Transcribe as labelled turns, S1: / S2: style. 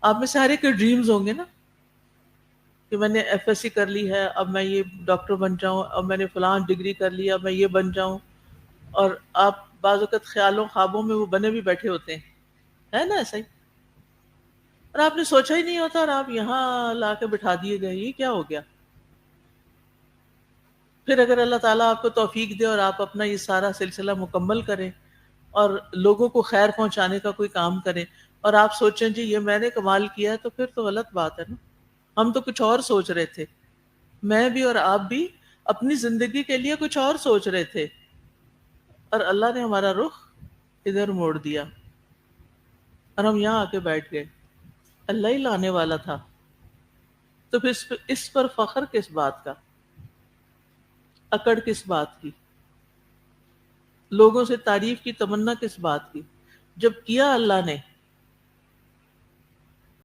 S1: آپ میں سارے کے ڈریمز ہوں گے نا؟ کہ میں نے ایف ایس سی کر لی ہے، اب میں یہ ڈاکٹر بن جاؤں، اب میں نے فلاں ڈگری کر لی، اب میں یہ بن جاؤں۔ اور آپ بعض اوقات خیالوں، خوابوں میں وہ بنے بھی بیٹھے ہوتے ہیں۔ ہے نا ایسا ہی اور آپ نے سوچا ہی نہیں ہوتا اور آپ یہاں لا کے بٹھا دیے گئے، یہ کیا ہو گیا؟ پھر اگر اللہ تعالیٰ آپ کو توفیق دے اور آپ اپنا یہ سارا سلسلہ مکمل کریں اور لوگوں کو خیر پہنچانے کا کوئی کام کریں اور آپ سوچیں جی یہ میں نے کمال کیا ہے تو پھر تو غلط بات ہے نا۔ ہم تو کچھ اور سوچ رہے تھے۔ میں بھی اور آپ بھی اپنی زندگی کے لیے کچھ اور سوچ رہے تھے۔ اور اللہ نے ہمارا رخ ادھر موڑ دیا۔ اور ہم یہاں آ کے بیٹھ گئے۔ اللہ ہی لانے والا تھا۔ تو پھر اس پر فخر کس بات کا؟ اکڑ کس بات کی؟ لوگوں سے تعریف کی تمنا کس بات کی؟ جب کیا اللہ نے